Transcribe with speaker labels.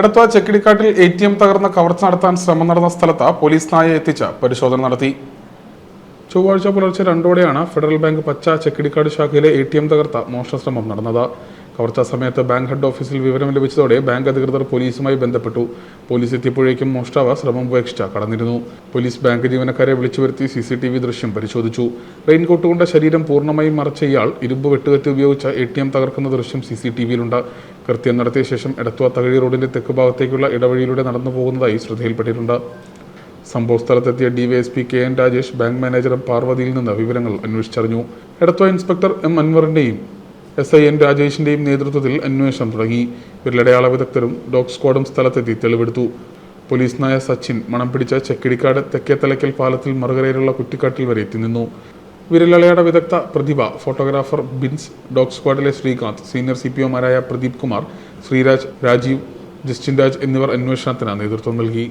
Speaker 1: എടത്വ ചെക്കിടിക്കാട്ടിൽ A T M തകർന്ന കവർച്ച നടത്താൻ ശ്രമം നടന്ന സ്ഥലത്ത് പോലീസ് നായ എത്തിച്ച് പരിശോധന നടത്തി. ചൊവ്വാഴ്ച പുലർച്ചെ രണ്ടോടെയാണ് ഫെഡറൽ ബാങ്ക് പച്ച ചെക്കിടിക്കാട് ശാഖയിലെ എ ടി എം തകർത്ത മോഷണശ്രമം നടന്നത്. കവർച്ചാ സമയത്ത് ബാങ്ക് ഹെഡ് ഓഫീസിൽ വിവരം ലഭിച്ചതോടെ ബാങ്ക് അധികൃതർ പോലീസുമായി ബന്ധപ്പെട്ടു. പോലീസ് എത്തിയപ്പോഴേക്കും മോഷ്ടാവ് ശ്രമം ഉപേക്ഷിച്ച കടന്നിരുന്നു. പോലീസ് ബാങ്ക് ജീവനക്കാരെ വിളിച്ചു വരുത്തി സി സി ടി വി ദൃശ്യം പരിശോധിച്ചു. റെയിൻകോട്ട് കൊണ്ട ശരീരം പൂർണമായും മറച്ച ഇയാൾ ഇരുമ്പ് വെട്ടുകത്തി ഉപയോഗിച്ച് എ ടി എം തകർക്കുന്ന ദൃശ്യം സി സി ടി വിയിലുണ്ട്. കൃത്യം നടത്തിയ ശേഷം എടത്വ തകഴി റോഡിന്റെ തെക്ക് ഭാഗത്തേക്കുള്ള ഇടവഴിയിലൂടെ നടന്നു പോകുന്നതായി ശ്രദ്ധയിൽപ്പെട്ടിട്ടുണ്ട്. സംഭവ സ്ഥലത്തെത്തിയ DYSP K N Rajesh bank മാനേജറും പാർവതിയിൽ നിന്ന് വിവരങ്ങൾ അന്വേഷിച്ചറിഞ്ഞു. എടത്വ ഇൻസ്പെക്ടർ എം അൻവറിന്റെയും എസ് ഐ എൻ രാജേഷിന്റെയും നേതൃത്വത്തിൽ അന്വേഷണം തുടങ്ങി. വിരലടയാള വിദഗ്ധരും ഡോഗ് സ്ക്വാഡും സ്ഥലത്തെത്തി തെളിവെടുത്തു. പോലീസ് നായ സച്ചിൻ മണം പിടിച്ച ചെക്കിടിക്കാട് തെക്കേത്തലയ്ക്കൽ പാലത്തിൽ മറുകരയിലുള്ള കുറ്റിക്കാട്ടിൽ വരെ എത്തി നിന്നു. വിരലടയാള വിദഗ്ധ പ്രതിഭ ഫോട്ടോഗ്രാഫർ ബിൻസ് ഡോഗ് സ്ക്വാഡിലെ ശ്രീകാന്ത് സീനിയർ സി പി ഒമാരായ പ്രദീപ് കുമാർ ശ്രീരാജ് രാജീവ് ജസ്റ്റിൻ രാജ് എന്നിവർ അന്വേഷണത്തിന് നേതൃത്വം നൽകി.